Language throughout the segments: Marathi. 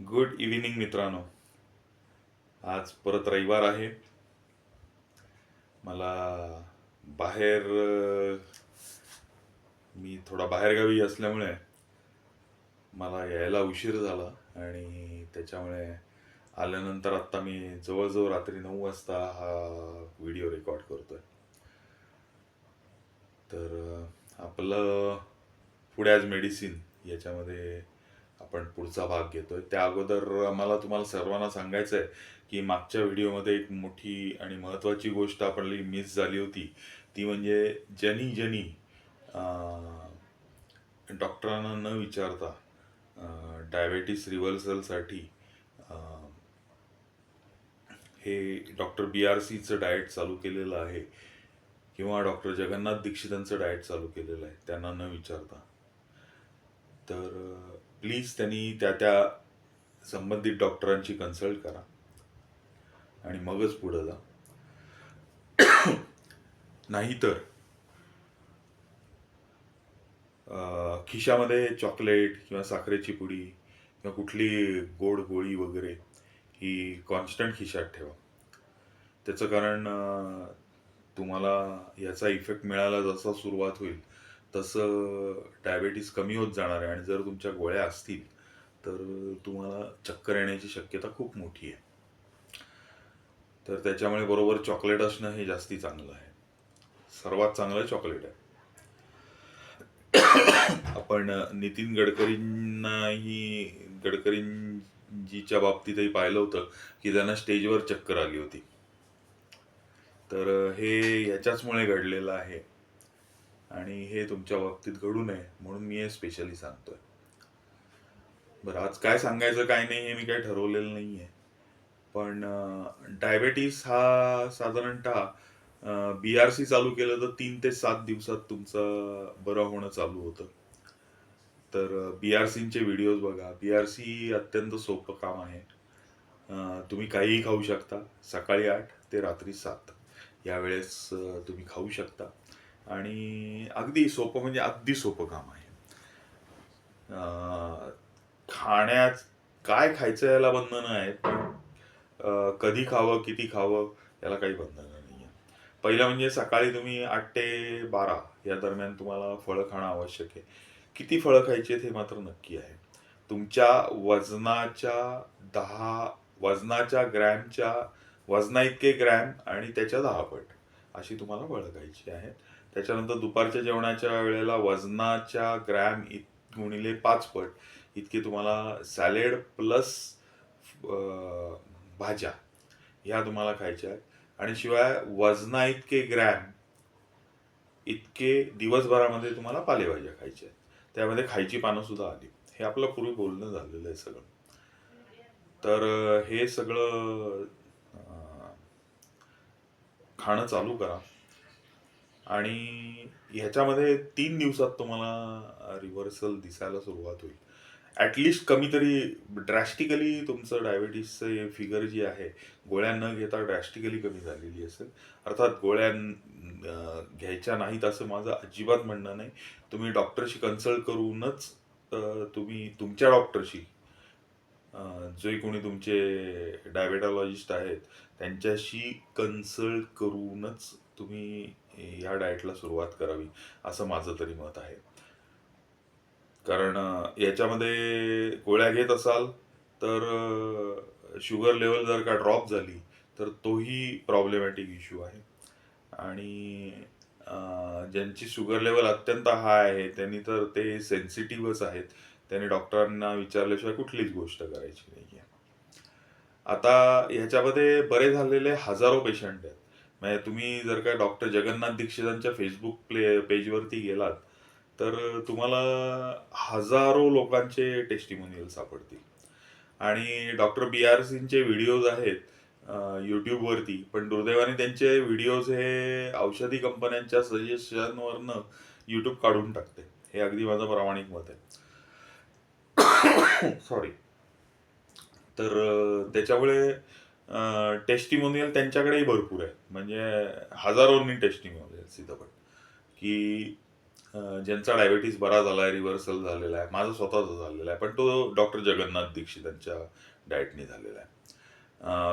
गुड इव्हिनिंग मित्रांनो. आज परत रविवार आहे. मला बाहेर मी थोडा बाहेरगावी असल्यामुळे मला यायला उशीर झाला आणि त्याच्यामुळे आल्यानंतर आत्ता मी जवळजवळ रात्री नऊ वाजता हा व्हिडिओ रेकॉर्ड करतोय. तर आपलं पुढे ॲज मेडिसिन याच्यामध्ये आपण पुढचा भाग घेतोय. त्या अगोदर मला तुम्हाला सर्वांना सांगायचं आहे की मागच्या व्हिडिओमध्ये एक मोठी आणि महत्त्वाची गोष्ट आपली मिस झाली होती. ती म्हणजे जनी जनी डॉक्टरांना न विचारता डायबेटीस रिव्हर्सलसाठी हे डॉक्टर बी आर सीचं डाएट चालू केलेलं आहे किंवा डॉक्टर जगन्नाथ दीक्षितांचं डाएट चालू केलेलं आहे त्यांना न विचारता. तर प्लीज त्यांनी त्या त्या संबंधित डॉक्टरांची कन्सल्ट करा. आणि मगच पुढं जा. नाहीतर खिशामध्ये चॉकलेट किंवा साखरेची पुडी किंवा कुठली गोड गोळी वगैरे ही कॉन्स्टंट खिशात ठेवा. त्याचं कारण तुम्हाला याचा इफेक्ट मिळायला जसा सुरुवात होईल तसं डायबेटीस कमी होत जाणार आहे आणि जर तुमच्या गोळ्या असतील तर तुम्हाला चक्कर येण्याची शक्यता खूप मोठी आहे. तर त्याच्यामुळे बरोबर चॉकलेट असणं हे जास्ती चांगलं आहे. सर्वात चांगलं चॉकलेट आहे. आपण नितीन गडकरींनाही गडकरींजीच्या बाबतीतही पाहिलं होतं की त्यांना स्टेजवर चक्कर आली होती. तर हे ह्याच्याचमुळे घडलेलं आहे. आणि हे तुमच्या बाबतीत घडू नये म्हणून मी हे स्पेशली सांगतोय. बरं आज काय सांगायचं काय नाही हे मी काय ठरवलेलं नाही आहे पण डायबेटीस हा साधारणतः बी आर सी चालू केलं तर तीन ते सात दिवसात तुमचं बरं होणं चालू होतं. तर बी आर सीचे व्हिडिओज बघा. बी आर सी अत्यंत सोपं काम आहे. तुम्ही काहीही खाऊ शकता. सकाळी आठ ते रात्री सात. यावेळेस वेळेस तुम्ही खाऊ शकता. आणि अगदी सोपं म्हणजे अगदी सोपं काम आहे. खाण्यात काय खायचं याला बंधनं आहेत कधी खावं किती खावं याला काही बंधनं नाही आहे पहिलं म्हणजे सकाळी तुम्ही आठ ते बारा या दरम्यान तुम्हाला फळं खाणं आवश्यक आहे. किती फळं खायची आहेत हे मात्र नक्की आहे. तुमच्या वजनाच्या दहा वजनाच्या ग्रॅमच्या वजना इतके ग्रॅम आणि त्याच्या दहा पट अशी तुम्हाला फळं खायची आहेत. त्याच्यानंतर दुपारच्या जेवणाच्या वेळेला वजनाच्या ग्रॅम इत गुणिले पाच पट. इतके तुम्हाला सॅलेड प्लस भाज्या ह्या तुम्हाला खायच्या आहेत. आणि शिवाय वजना इतके ग्रॅम इतके दिवसभरामध्ये तुम्हाला पालेभाज्या खायच्या आहेत. त्यामध्ये खायची पानं सुद्धा आली. हे आपलं पूर्वी बोलणं झालेलं आहे सगळं. तर हे सगळं खाणं चालू करा. आणि ह्याच्यामध्ये तीन दिवसात तुम्हाला रिव्हर्सल दिसायला सुरुवात होईल. ॲटलिस्ट कमीतरी ड्रॅस्टिकली तुमचं डायबिटीसचं फिगर जी आहे गोळ्या न घेता ड्रॅस्टिकली कमी झालेली असेल. अर्थात गोळ्या घ्यायच्या नाहीत असं माझं अजिबात म्हणणं नाही. तुम्ही डॉक्टरशी कन्सल्ट करूनच तुम्ही तुमच्या डॉक्टरशी जे कोणी तुमचे डायबेटॉलॉजिस्ट आहेत त्यांच्याशी कन्सल्ट करूनच तुम्ही ह्या डाएटला सुरुवात करावी असं माझं तरी मत आहे. कारण याच्यामध्ये गोळ्या घेत असाल तर शुगर लेवल जर का ड्रॉप झाली तर तोही प्रॉब्लेमॅटिक इश्यू आहे. आणि ज्यांची शुगर लेवल अत्यंत हाय आहे त्यांनी तर ते सेन्सिटिव्हच आहेत. त्यांनी डॉक्टरांना विचारल्याशिवाय कुठलीच गोष्ट करायची नाही आहे आता ह्याच्यामध्ये बरे झालेले हजारो पेशंट आहेत. म्हणजे तुम्ही जर का डॉक्टर जगन्नाथ दीक्षितांच्या फेसबुक प्ले पेजवरती गेलात तर तुम्हाला हजारो लोकांचे टेस्टिमोनियल सापडतील. आणि डॉक्टर बी आर सिंगचे व्हिडिओज आहेत यूट्यूबवरती पण दुर्दैवाने त्यांचे व्हिडिओज हे औषधी कंपन्यांच्या सजेशनवरनं यूट्यूब काढून टाकते. हे अगदी माझं प्रामाणिक मत आहे. सॉरी तर त्याच्यामुळे टेस्टिमोनियल त्यांच्याकडेही भरपूर आहे. म्हणजे हजारोंनी टेस्टिमोनियल सिद्धपट. की ज्यांचा डायबिटीस बरा झाला आहे रिव्हर्सल झालेला आहे माझा स्वतःचा झालेला आहे पण तो डॉक्टर जगन्नाथ दीक्षित यांच्या डाएटनी झालेला आहे.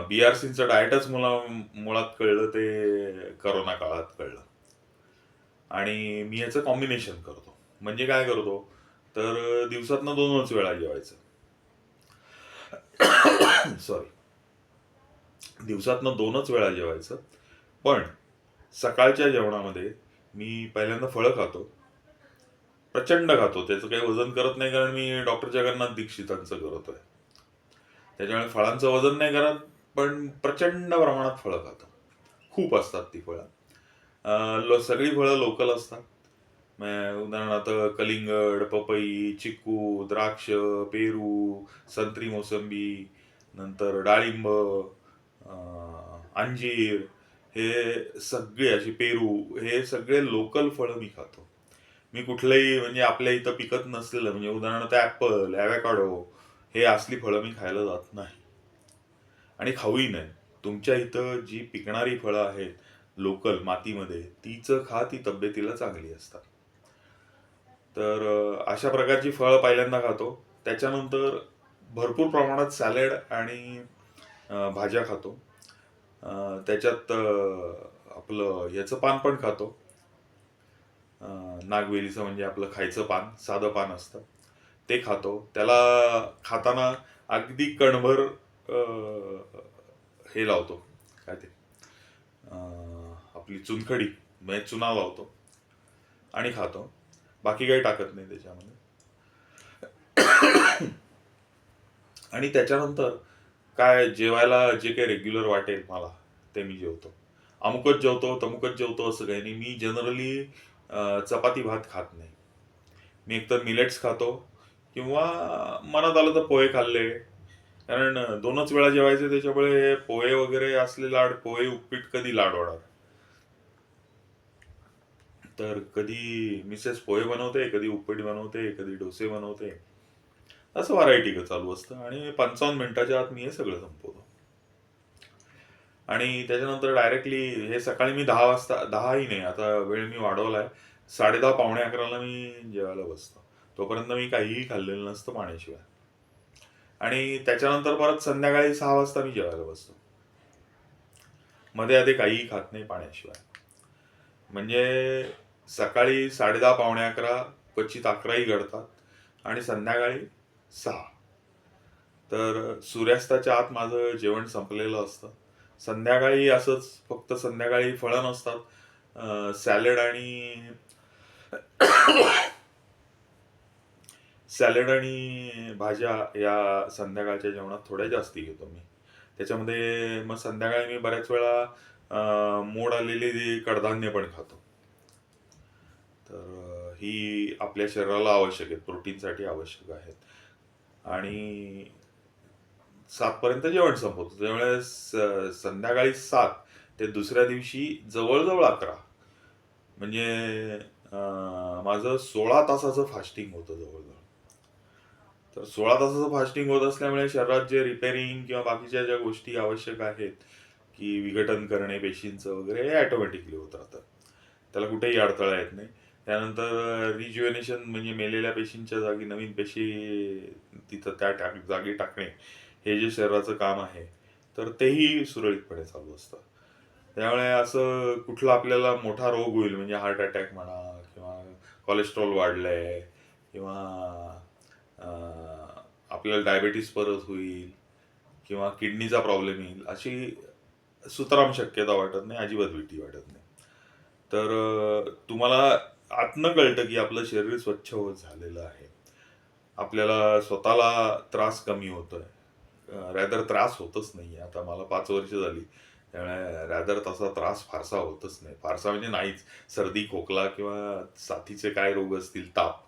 बी आर सीचं डायटच मुला मुळात कळलं ते करोना काळात कळलं. आणि मी याचं कॉम्बिनेशन करतो. म्हणजे काय करतो? तर दिवसातनं दोनच वेळा जेवायचं. सॉरी दिवसातनं दोनच वेळा जेवायचं. पण सकाळच्या जेवणामध्ये मी पहिल्यांदा फळं खातो. प्रचंड खातो. त्याचं काही वजन करत नाही कारण मी डॉक्टर जगन्नाथ दीक्षितांचं करतोय त्याच्यामुळे फळांचं वजन नाही करत पण प्रचंड प्रमाणात फळं खातो. खूप असतात ती फळं. लो- सगळी फळं लोकल असतात. उदाहरणार्थ कलिंगड पपई चिक्कू द्राक्ष पेरू संत्री मोसंबी नंतर डाळिंब अंजीर हे सगळे अशी पेरू हे सगळे लोकल फळं मी खातो. मी कुठलंही म्हणजे आपल्या इथं पिकत नसलेलं म्हणजे उदाहरणार्थ ॲपल ॲवॅकाडो हे असली फळं मी खायला जात नाही. आणि खाऊही नाही. तुमच्या इथं जी पिकणारी फळं आहेत लोकल मातीमध्ये तीच खा ती तब्येतीला चांगली असतात. तर अशा प्रकारची फळं पहिल्यांदा खातो. त्याच्यानंतर भरपूर प्रमाणात सॅलेड आणि भाज्या खातो. त्याच्यात आपलं याचं पान पण खातो. नागवेलीचं म्हणजे आपलं खायचं पान साधं पान असतं. ते खातो. त्याला खाताना अगदी कणभर हे लावतो. काय ते? आपली चुनखडी म्हणजे चुना लावतो. आणि खातो. बाकी काही टाकत नाही त्याच्यामध्ये. आणि त्याच्यानंतर काय जेवायला जे काही रेग्युलर वाटेल मला ते मी जेवतो. अमुकच जेवतो तमुकच जेवतो असं काही नाही. मी जनरली चपाती भात खात नाही. मी एकतर मिलेट्स खातो किंवा मनात आलं तर पोहे खाल्ले. कारण दोनच वेळा जेवायचे त्याच्यामुळे पोहे वगैरे असले लाड पोहे उपीट कधी लाड होणार? तर कधी मिसेस पोहे बनवते कधी उपीट बनवते कधी डोसे बनवते. असं व्हरायटी चालू असतं. आणि पंचावन्न मिनिटाच्या आत मी हे सगळं संपवतो. आणि त्याच्यानंतर डायरेक्टली हे सकाळी मी दहा वाजता दहाही नाही आता वेळ मी वाढवलाय. साडे दहा पावणे अकराला मी जेवायला बसतो. तोपर्यंत मी काहीही खाल्लेलं नसतं पाण्याशिवाय. आणि त्याच्यानंतर परत संध्याकाळी सहा वाजता मी जेवायला बसतो. मध्ये आधी काहीही खात नाही पाण्याशिवाय. म्हणजे सकाळी साडे दहा पावणे अकरा क्वचित अकराही घडतात. आणि संध्याकाळी सहा. तर सूर्यास्ताच्या आत माझं जेवण संपलेलं असतं. संध्याकाळी असंच फक्त संध्याकाळी फळं नसतात. सॅलड आणि सॅलड आणि भाज्या या संध्याकाळच्या जेवणात थोड्या जास्ती घेतो मी. त्याच्यामध्ये मग संध्याकाळी मी बऱ्याच वेळा मोड आलेली कडधान्य पण खातो. तर ही आपल्या शरीराला आवश्यक आहेत प्रोटीनसाठी आवश्यक आहेत. आणि सातपर्यंत जेवण संपवतो. त्यामुळे स- संध्याकाळी सात ते दुसऱ्या दिवशी जवळजवळ अकरा. म्हणजे माझं सोळा तासाचं फास्टिंग होतं जवळजवळ. तर सोळा तासाचं फास्टिंग होत असल्यामुळे शरीरात जे रिपेअरिंग किंवा बाकीच्या ज्या गोष्टी आवश्यक आहेत की विघटन करणे पेशींचं वगैरे हे ॲटोमॅटिकली होत राहतं. त्याला कुठेही अडथळा येत नाही. त्यानंतर रिज्युएनेशन म्हणजे मेलेल्या पेशींच्या जागी नवीन पेशी तिथं त्या टाक जागी टाकणे हे जे शरीराचं काम आहे तर तेही सुरळीतपणे चालू असतं. त्यामुळे असं कुठला आपल्याला मोठा रोग होईल म्हणजे हार्ट अटॅक म्हणा किंवा कोलेस्ट्रॉल वाढलंय किंवा आपल्याला डायबेटीस परत होईल किंवा किडनीचा प्रॉब्लेम येईल अशी सुतराम शक्यता वाटत नाही अजिबात भीती वाटत नाही. तर तुम्हाला आतनं कळतं की आपलं शरीर स्वच्छ होत झालेलं आहे. आपल्याला स्वतःला त्रास कमी होतोय. रॅदर त्रास होतच नाही आता मला पाच वर्ष झाली. त्यामुळे रॅदर तसा त्रास फारसा होतच नाही. फारसा म्हणजे नाहीच. सर्दी खोकला किंवा साथीचे काय रोग असतील ताप.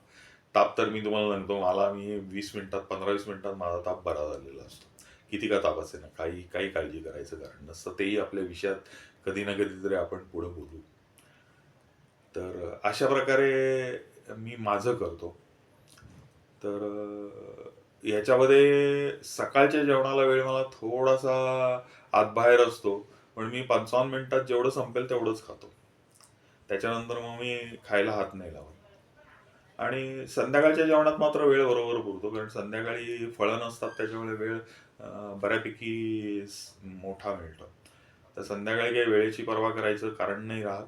ताप तर मी तुम्हाला सांगतो. मला मी वीस मिनिटात पंधरा वीस मिनिटात माझा ताप बरा झालेला असतो. किती का ताप असे ना काही काही काळजी करायचं कारण नसतं. तेही आपल्या विषयात कधी ना कधीतरी आपण पुढे बोलू. तर अशा प्रकारे मी माझं करतो. तर याच्यामध्ये सकाळच्या जेवणाला वेळ मला थोडासा आतबाहेर असतो पण मी पंचावन्न मिनिटात जेवढं संपेल तेवढंच खातो. त्याच्यानंतर मग मी खायला हात नाही लावत. आणि संध्याकाळच्या जेवणात मात्र वेळ बरोबर पुरतो कारण संध्याकाळी फळं नसतात त्याच्यामुळे वेळ बऱ्यापैकी मोठा मिळतो. तर संध्याकाळी काही वेळेची पर्वा करायचं कारण नाही राहत.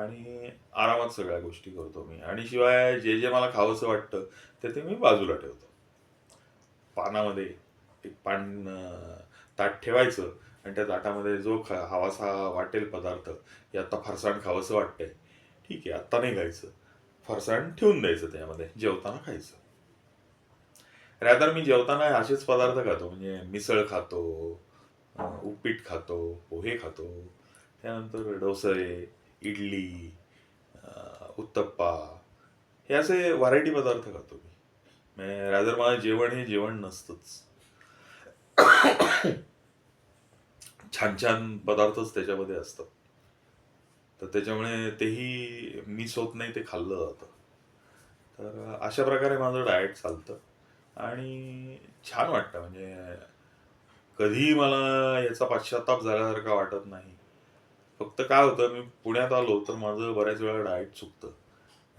आणि आरामात सगळ्या गोष्टी करतो मी. आणि शिवाय जे जे मला खावंसं वाटतं ते ते मी बाजूला ठेवतो. पानामध्ये एक पान ताट ठेवायचं आणि त्या ताटामध्ये जो ख हवासा वाटेल पदार्थ की आता फरसाण खावंसं वाटतंय ठीक आहे आत्ता नाही खायचं. फरसाण ठेवून द्यायचं त्यामध्ये जेवताना खायचं. रॅदर मी जेवताना असेच पदार्थ खातो म्हणजे मिसळ खातो उपीट खातो पोहे खातो त्यानंतर डोसे इडली उत्तप्पा हे असे व्हरायटी पदार्थ खातो मी. रादर मला जेवण हे जेवण नसतंच. छान छान पदार्थच त्याच्यामध्ये असतात. तर त्याच्यामुळे तेही मिस होत नाही ते खाल्लं जातं. तर अशा प्रकारे माझं डाएट चालतं. आणि छान वाटतं म्हणजे कधीही मला याचा पाश्चाताप झाल्यासारखा वाटत नाही. फक्त काय होतं मी पुण्यात आलो तर माझं बऱ्याच वेळा डाएट चुकतं.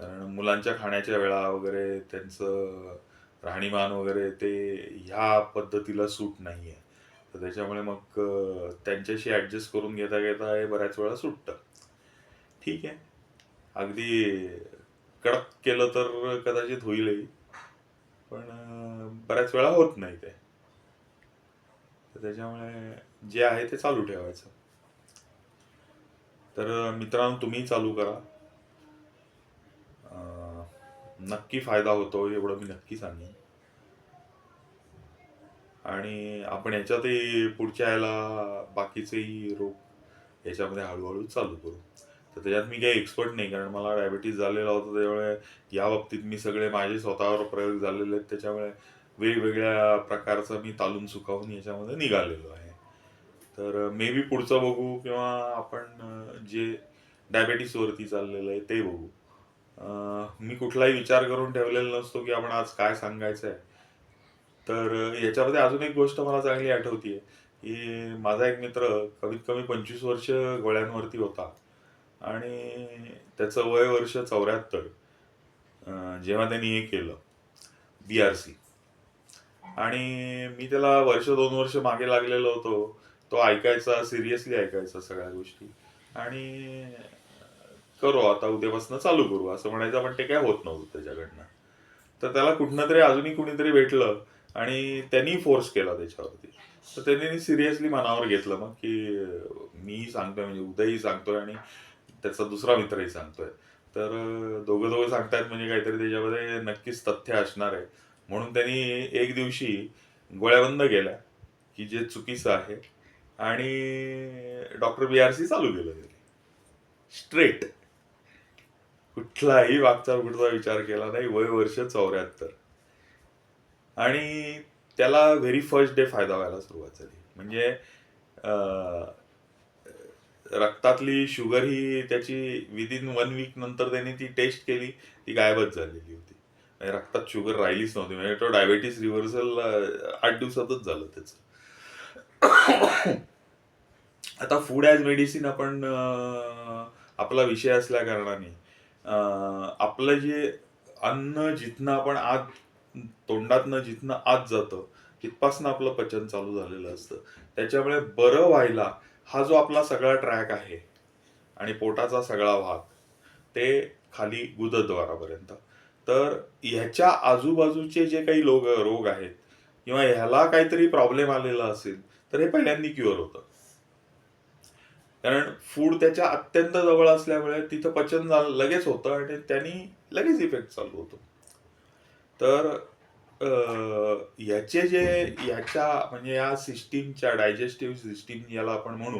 कारण मुलांच्या खाण्याच्या वेळा वगैरे त्यांचं राहणीमान वगैरे ते ह्या पद्धतीला सूट नाही आहे तर त्याच्यामुळे मग त्यांच्याशी ॲडजस्ट करून घेता घेता हे बऱ्याच वेळा सुटतं. ठीक आहे. अगदी कडक केलं तर कदाचित होईलही पण बऱ्याच वेळा होत नाही ते. त्याच्यामुळे जे आहे ते चालू ठेवायचं. तर मित्रांनो तुम्ही चालू करा. नक्की फायदा होतो एवढं मी नक्की सांगेन. आणि आपण याच्यातही पुढच्या याला बाकीचेही रोग याच्यामध्ये हळूहळू चालू करू. तर त्याच्यात मी काही एक्सपर्ट नाही कारण मला डायबिटीज झालेला होता त्यामुळे या बाबतीत मी सगळे माझे स्वतःवर प्रयोग झालेले आहेत. त्याच्यामुळे वेगवेगळ्या प्रकारचं मी तालून सुखावून याच्यामध्ये निघालेलो आहे. तर मे बी पुढचं बघू किंवा आपण जे डायबेटीसवरती चाललेलं आहे ते बघू. मी कुठलाही विचार करून ठेवलेला नसतो की आपण आज काय सांगायचं आहे. तर याच्यामध्ये अजून एक गोष्ट मला चांगली आठवतीये की माझा एक मित्र कमीत कमी पंचवीस वर्ष गोळ्यांवरती होता आणि त्याचं वय वर्ष चौऱ्याहत्तर. जेव्हा त्यांनी हे केलं बी आर सी आणि मी त्याला वर्ष दोन वर्ष मागे लागलेलो होतो. तो ऐकायचा सिरियसली ऐकायचा सगळ्या गोष्टी. आणि करू आता उद्यापासून चालू करू. असं म्हणायचं पण ते काय होत नव्हतं त्याच्याकडनं. तर त्याला कुठनं तरी अजूनही कुणीतरी भेटलं आणि त्यांनी फोर्स केला त्याच्यावरती. तर त्यांनी सिरियसली मनावर घेतलं मग की मी सांगतोय म्हणजे उदयही सांगतोय आणि त्याचा दुसरा मित्रही सांगतोय. तर दोघं दोघं सांगतायत म्हणजे काहीतरी त्याच्यामध्ये नक्कीच तथ्य असणार आहे. म्हणून त्यांनी एक दिवशी गोळ्या बंद केल्या की जे चुकीचं आहे आणि डॉक्टर बी आर सी चालू केलं त्यांनी. स्ट्रेट कुठलाही मागचा पुढचा विचार केला नाही वय वर्ष चौऱ्याहत्तर. आणि त्याला व्हेरी फर्स्ट डे फायदा व्हायला सुरुवात झाली. म्हणजे रक्तातली शुगर ही त्याची विदिन वन वीक नंतर त्यांनी ती टेस्ट केली ती गायबच झालेली होती. म्हणजे रक्तात शुगर राहिलीच नव्हती. म्हणजे तो डायबेटीस रिव्हर्सल आठ दिवसातच झालं त्याचं. आता फूड ॲज मेडिसिन आपण आपला विषय असल्या कारणाने आपलं जे अन्न जिथनं आपण आत तोंडातनं जिथनं आत जातं तिथपासनं आपलं पचन चालू झालेलं असतं. त्याच्यामुळे बरं व्हायला हा जो आपला सगळा ट्रॅक आहे आणि पोटाचा सगळा भाग ते खाली गुदद्वारापर्यंत. तर ह्याच्या आजूबाजूचे जे काही लोग रोग आहेत किंवा ह्याला काहीतरी प्रॉब्लेम आलेला असेल तर हे पहिल्यांदा क्युअर होतं. कारण फूड त्याच्या अत्यंत जवळ असल्यामुळे तिथं पचन झालं लगेच होतं आणि त्यांनी लगेच इफेक्ट चालू होतो. तर याचे जे याच्या म्हणजे या सिस्टीमच्या डायजेस्टिव्ह सिस्टीम याला आपण म्हणू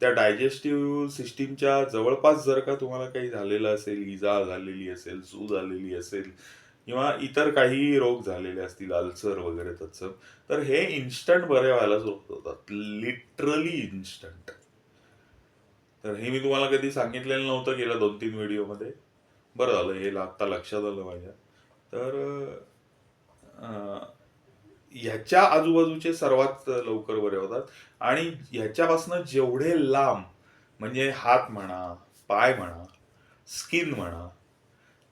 त्या डायजेस्टिव्ह सिस्टीमच्या जवळपास जर का तुम्हाला काही झालेलं असेल इजा झालेली असेल सू झालेली असेल किंवा इतर काही रोग झालेले असतील अल्सर वगैरे तत्सम तर हे इन्स्टंट बरे व्हायला सुरुवात होतात. लिटरली इन्स्टंट तर हे मी तुम्हाला कधी सांगितलेलं नव्हतं गेल्या दोन तीन व्हिडिओमध्ये. बरं झालं हे आत्ता लक्षात आलं माझ्या. तर ह्याच्या आजूबाजूचे सर्वात लवकर बरे होतात. आणि ह्याच्यापासून जेवढे लांब म्हणजे हात म्हणा पाय म्हणा स्किन म्हणा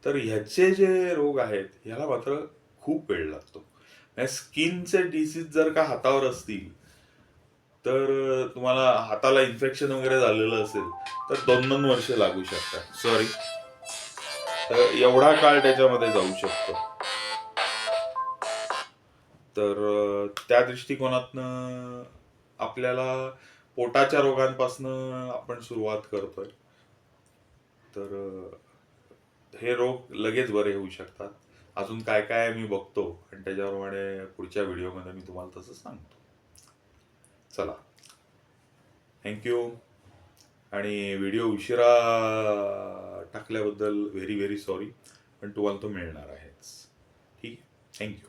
तर ह्याचे जे रोग आहेत ह्याला मात्र खूप वेळ लागतो. म्हणजे स्किनचे डिसीज जर का हातावर असतील तर तुम्हाला हाताला इन्फेक्शन वगैरे झालेलं असेल तर दोन दोन वर्ष लागू शकतात. सॉरी तर एवढा काळ त्याच्यामध्ये जाऊ शकतो. तर त्या दृष्टिकोनातनं आपल्याला पोटाच्या रोगांपासनं आपण सुरुवात करतोय. तर हे रोग लगेच बरे होऊ शकतात. अजून काय काय मी बघतो आणि त्याच्याप्रमाणे पुढच्या व्हिडिओमध्ये मी तुम्हाला तसं सांगतो. चला. थँक्यू आणि व्हिडिओ उशिरा टाकल्याबद्दल व्हेरी व्हेरी सॉरी पण तुम्हाला तो मिळणार आहेच. ठीक आहे? थँक्यू